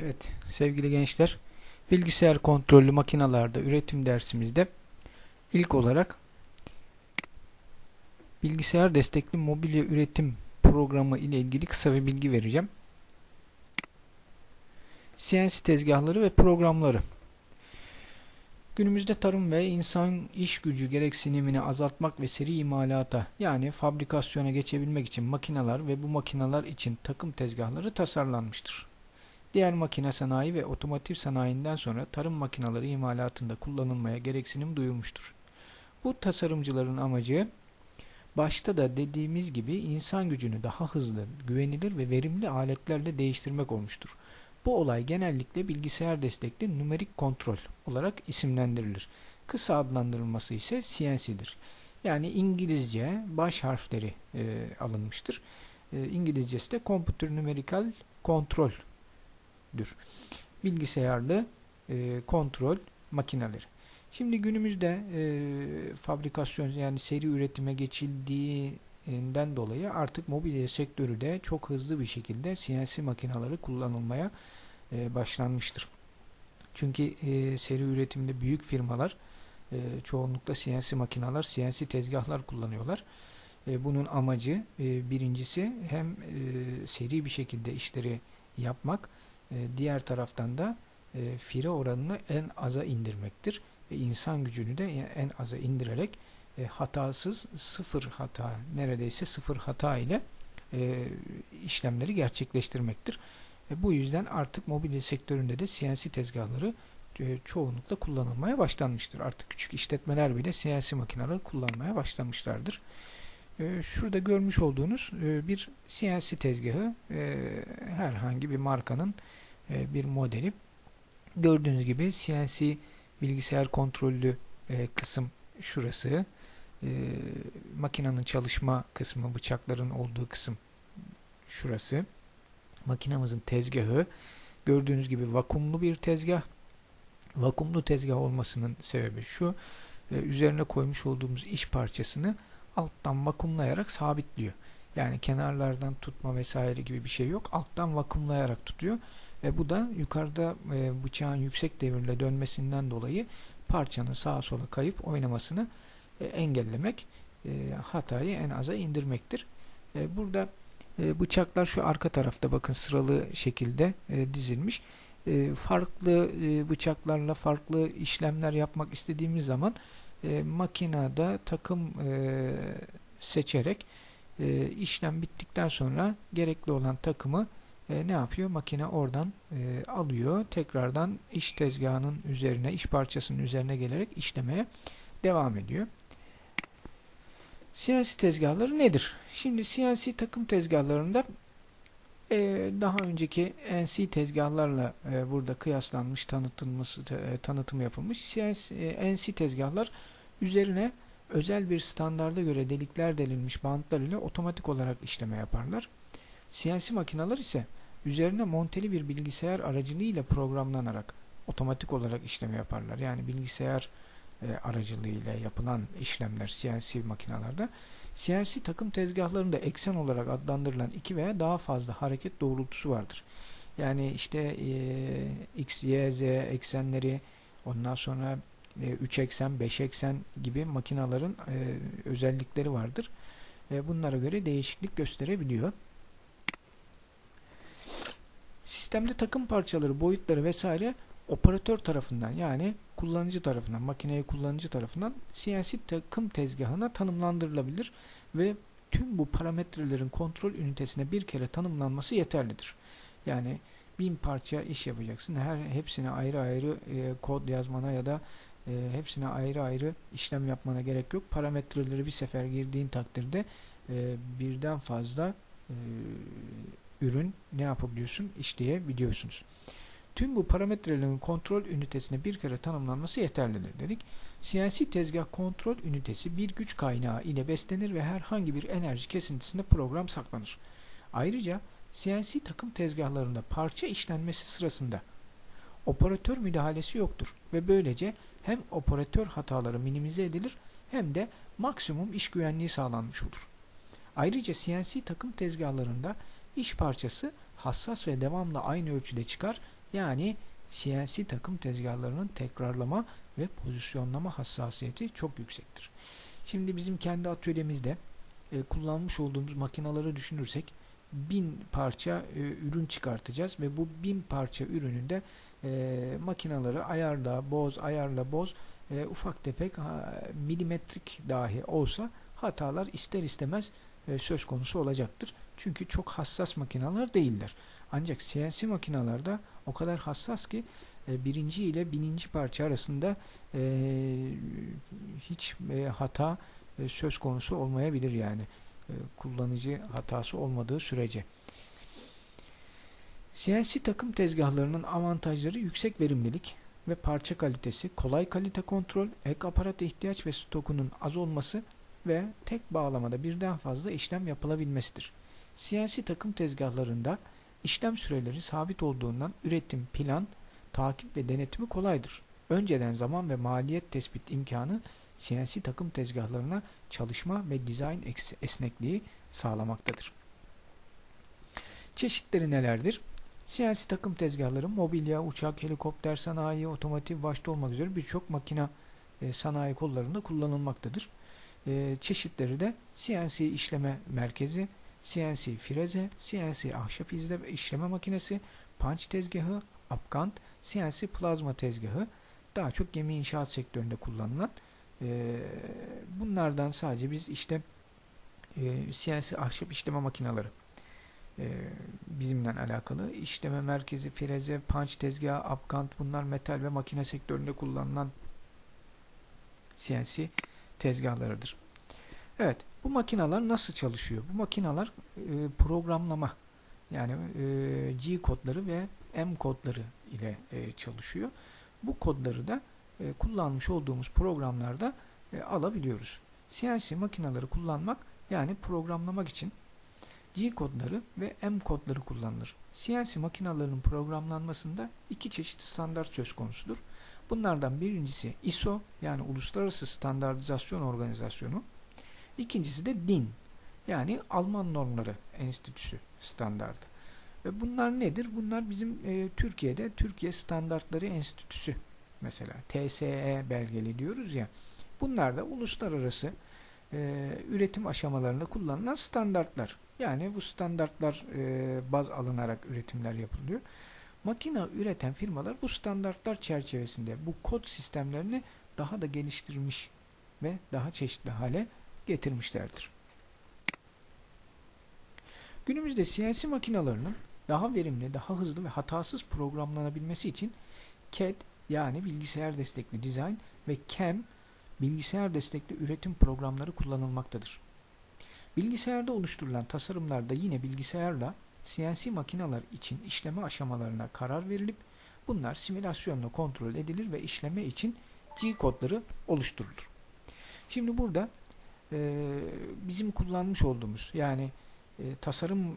Evet sevgili gençler bilgisayar kontrollü makinalarda üretim dersimizde ilk olarak bilgisayar destekli mobilya üretim programı ile ilgili kısa bir bilgi vereceğim. CNC tezgahları ve programları Günümüzde tarım ve insan iş gücü gereksinimini azaltmak ve seri imalata yani fabrikasyona geçebilmek için makineler ve bu makineler için takım tezgahları tasarlanmıştır. Diğer makine sanayi ve otomotiv sanayinden sonra tarım makineleri imalatında kullanılmaya gereksinim duyulmuştur. Bu tasarımcıların amacı başta da dediğimiz gibi insan gücünü daha hızlı, güvenilir ve verimli aletlerle değiştirmek olmuştur. Bu olay genellikle bilgisayar destekli numerik kontrol olarak isimlendirilir. Kısa adlandırılması ise CNC'dir. Yani İngilizce baş harfleri e, alınmıştır. E, İngilizcesi de Computer Numerical Control dür. Bilgisayarlı e, kontrol makineleri. Şimdi günümüzde e, fabrikasyon yani seri üretime geçildiğinden dolayı artık mobilya sektörü de çok hızlı bir şekilde CNC makineleri kullanılmaya e, başlanmıştır. Çünkü e, seri üretimde büyük firmalar e, çoğunlukla CNC makineler, CNC tezgahlar kullanıyorlar. E, bunun amacı e, birincisi hem e, seri bir şekilde işleri yapmak diğer taraftan da e, fire oranını en aza indirmektir. Ve insan gücünü de en aza indirerek e, hatasız sıfır hata neredeyse sıfır hata ile işlemleri gerçekleştirmektir. bu yüzden artık mobilya sektöründe de CNC tezgahları çoğunlukla kullanılmaya başlanmıştır. Artık küçük işletmeler bile CNC makineleri kullanmaya başlamışlardır. şurada görmüş olduğunuz bir CNC tezgahı herhangi bir markanın e, bir modeli. Gördüğünüz gibi CNC bilgisayar kontrollü e, kısım şurası. E, makinenin çalışma kısmı, bıçakların olduğu kısım şurası. Makinamızın tezgahı. Gördüğünüz gibi vakumlu bir tezgah. Vakumlu tezgah olmasının sebebi şu. üzerine koymuş olduğumuz iş parçasını alttan vakumlayarak sabitliyor. Yani kenarlardan tutma vesaire gibi bir şey yok. Alttan vakumlayarak tutuyor. Ve bu da yukarıda e, bıçağın yüksek devirle dönmesinden dolayı parçanın sağa sola kayıp oynamasını e, engellemek, e, hatayı en aza indirmektir. E, burada e, bıçaklar şu arka tarafta bakın sıralı şekilde e, dizilmiş. E, farklı e, bıçaklarla farklı işlemler yapmak istediğimiz zaman e, makinede takım e, seçerek e, işlem bittikten sonra gerekli olan takımı e, ne yapıyor? Makine oradan e, alıyor. Tekrardan iş tezgahının üzerine, iş parçasının üzerine gelerek işlemeye devam ediyor. CNC tezgahları nedir? Şimdi CNC takım tezgahlarında e, daha önceki NC tezgahlarla e, burada kıyaslanmış, tanıtılması, e, tanıtımı yapılmış. CNC, e, NC tezgahlar üzerine özel bir standarda göre delikler delinmiş bantlar ile otomatik olarak işleme yaparlar. CNC makineler ise üzerine monteli bir bilgisayar aracılığıyla programlanarak otomatik olarak işlem yaparlar. Yani bilgisayar e, aracılığıyla yapılan işlemler CNC makinalarda CNC takım tezgahlarında eksen olarak adlandırılan iki veya daha fazla hareket doğrultusu vardır. Yani işte e, X, Y, Z eksenleri ondan sonra e, 3 eksen, 5 eksen gibi makinaların e, özellikleri vardır. ve bunlara göre değişiklik gösterebiliyor. Sistemde takım parçaları, boyutları vesaire operatör tarafından yani kullanıcı tarafından, makineyi kullanıcı tarafından CNC takım tezgahına tanımlandırılabilir ve tüm bu parametrelerin kontrol ünitesine bir kere tanımlanması yeterlidir. Yani bin parça iş yapacaksın. Her hepsine ayrı ayrı e, kod yazmana ya da e, hepsine ayrı ayrı işlem yapmana gerek yok. Parametreleri bir sefer girdiğin takdirde e, birden fazla e, ürün ne yapabiliyorsun? işleyebiliyorsunuz. Tüm bu parametrelerin kontrol ünitesine bir kere tanımlanması yeterlidir dedik. CNC tezgah kontrol ünitesi bir güç kaynağı ile beslenir ve herhangi bir enerji kesintisinde program saklanır. Ayrıca CNC takım tezgahlarında parça işlenmesi sırasında operatör müdahalesi yoktur ve böylece hem operatör hataları minimize edilir hem de maksimum iş güvenliği sağlanmış olur. Ayrıca CNC takım tezgahlarında iş parçası hassas ve devamlı aynı ölçüde çıkar Yani CNC takım tezgahlarının tekrarlama ve pozisyonlama hassasiyeti çok yüksektir. Şimdi bizim kendi atölyemizde e, kullanmış olduğumuz makinaları düşünürsek bin parça e, ürün çıkartacağız ve bu bin parça ürününde e, makinaları ayarla boz ayarla boz e, ufak tefek ha, milimetrik dahi olsa hatalar ister istemez e, söz konusu olacaktır. Çünkü çok hassas makineler değiller. Ancak CNC makinalarda o kadar hassas ki e, birinci ile bininci parça arasında e, hiç e, hata e, söz konusu olmayabilir yani e, kullanıcı hatası olmadığı sürece. CNC takım tezgahlarının avantajları yüksek verimlilik ve parça kalitesi, kolay kalite kontrol, ek aparat ihtiyaç ve stokunun az olması ve tek bağlamada birden fazla işlem yapılabilmesidir. CNC takım tezgahlarında işlem süreleri sabit olduğundan üretim, plan, takip ve denetimi kolaydır. Önceden zaman ve maliyet tespit imkanı CNC takım tezgahlarına çalışma ve dizayn esnekliği sağlamaktadır. Çeşitleri nelerdir? CNC takım tezgahları mobilya, uçak, helikopter sanayi, otomotiv başta olmak üzere birçok makina e, sanayi kollarında kullanılmaktadır. E, çeşitleri de CNC işleme merkezi, CNC freze, CNC ahşap izle işleme makinesi, punch tezgahı, apkant, CNC plazma tezgahı daha çok gemi inşaat sektöründe kullanılan e, bunlardan sadece biz işte e, CNC ahşap işleme makineleri e, bizimle alakalı işleme merkezi, freze, punch tezgahı, apkant bunlar metal ve makine sektöründe kullanılan CNC tezgahlarıdır. Evet, bu makineler nasıl çalışıyor? Bu makineler e, programlama yani e, G kodları ve M kodları ile e, çalışıyor. Bu kodları da e, kullanmış olduğumuz programlarda e, alabiliyoruz. CNC makineleri kullanmak yani programlamak için G kodları ve M kodları kullanılır. CNC makinalarının programlanmasında iki çeşit standart söz konusudur. Bunlardan birincisi ISO yani Uluslararası Standartizasyon Organizasyonu. İkincisi de DIN yani Alman Normları Enstitüsü standardı. Ve bunlar nedir? Bunlar bizim e, Türkiye'de Türkiye Standartları Enstitüsü mesela TSE belgeli diyoruz ya. Bunlar da uluslararası e, üretim aşamalarında kullanılan standartlar. Yani bu standartlar e, baz alınarak üretimler yapılıyor. Makine üreten firmalar bu standartlar çerçevesinde bu kod sistemlerini daha da geliştirmiş ve daha çeşitli hale getirmişlerdir. Günümüzde CNC makinalarının daha verimli, daha hızlı ve hatasız programlanabilmesi için CAD yani bilgisayar destekli dizayn ve CAM bilgisayar destekli üretim programları kullanılmaktadır. Bilgisayarda oluşturulan tasarımlarda yine bilgisayarla CNC makineler için işleme aşamalarına karar verilip bunlar simülasyonla kontrol edilir ve işleme için G kodları oluşturulur. Şimdi burada e, bizim kullanmış olduğumuz yani e, tasarım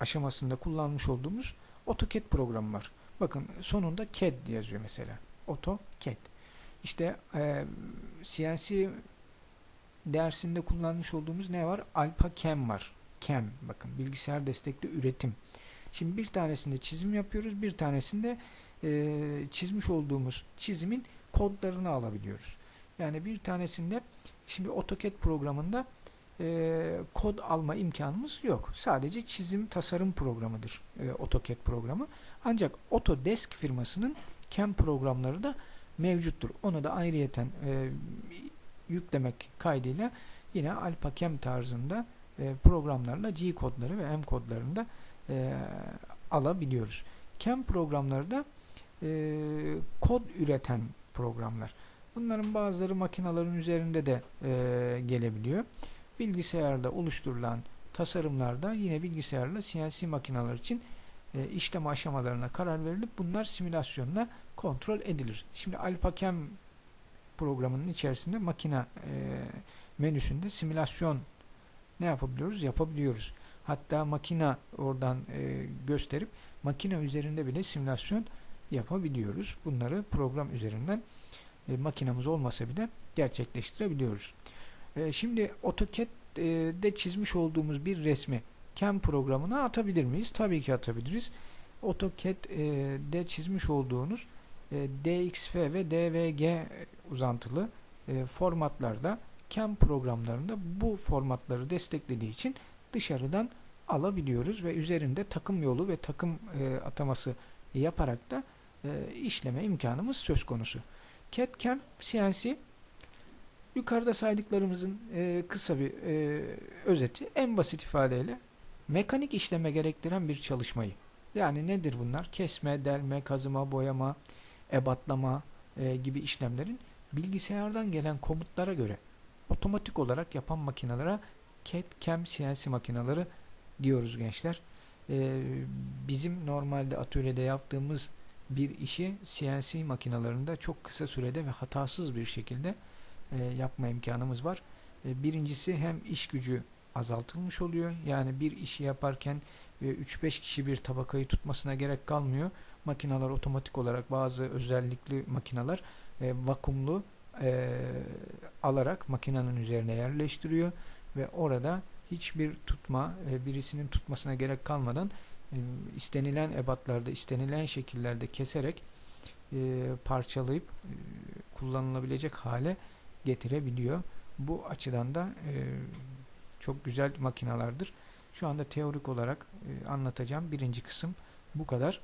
aşamasında kullanmış olduğumuz AutoCAD programı var. Bakın sonunda CAD yazıyor mesela. AutoCAD. İşte e, CNC dersinde kullanmış olduğumuz ne var? AlpaCam var. CAM bakın bilgisayar destekli üretim. Şimdi bir tanesinde çizim yapıyoruz. Bir tanesinde e, çizmiş olduğumuz çizimin kodlarını alabiliyoruz. Yani bir tanesinde şimdi AutoCAD programında e, kod alma imkanımız yok. Sadece çizim tasarım programıdır e, AutoCAD programı. Ancak Autodesk firmasının CAM programları da mevcuttur. Onu da ayrıyeten e, yüklemek kaydıyla yine AlpaCam tarzında e, programlarla G kodları ve M kodlarını da e, alabiliyoruz. CAM programları da e, kod üreten programlar. Bunların bazıları makinelerin üzerinde de e, gelebiliyor. Bilgisayarda oluşturulan tasarımlarda yine bilgisayarla CNC makineler için e, işlem aşamalarına karar verilip bunlar simülasyonla kontrol edilir. Şimdi AlpaCam programının içerisinde makine e, menüsünde simülasyon ne yapabiliyoruz? Yapabiliyoruz. Hatta makine oradan e, gösterip makine üzerinde bile simülasyon yapabiliyoruz. Bunları program üzerinden e, makinamız olmasa bile gerçekleştirebiliyoruz. E, şimdi AutoCAD'de çizmiş olduğumuz bir resmi CAM programına atabilir miyiz? Tabii ki atabiliriz. AutoCAD'de çizmiş olduğunuz e, DXF ve DVG uzantılı e, formatlarda CAM programlarında bu formatları desteklediği için dışarıdan alabiliyoruz ve üzerinde takım yolu ve takım e, ataması yaparak da e, işleme imkanımız söz konusu. CAD CAM CNC yukarıda saydıklarımızın e, kısa bir e, özeti en basit ifadeyle mekanik işleme gerektiren bir çalışmayı yani nedir bunlar? Kesme, delme, kazıma, boyama, ebatlama e, gibi işlemlerin bilgisayardan gelen komutlara göre otomatik olarak yapan makinelere CAD CAM CNC makineleri diyoruz gençler. E, bizim normalde atölyede yaptığımız bir işi CNC makinalarında çok kısa sürede ve hatasız bir şekilde e, yapma imkanımız var. E, birincisi hem iş gücü azaltılmış oluyor. Yani bir işi yaparken e, 3-5 kişi bir tabakayı tutmasına gerek kalmıyor. Makineler otomatik olarak bazı özellikli makineler e, vakumlu e, alarak makinenin üzerine yerleştiriyor ve orada hiçbir tutma e, birisinin tutmasına gerek kalmadan istenilen ebatlarda istenilen şekillerde keserek e, parçalayıp e, kullanılabilecek hale getirebiliyor. Bu açıdan da e, çok güzel makinalardır. Şu anda teorik olarak anlatacağım birinci kısım bu kadar.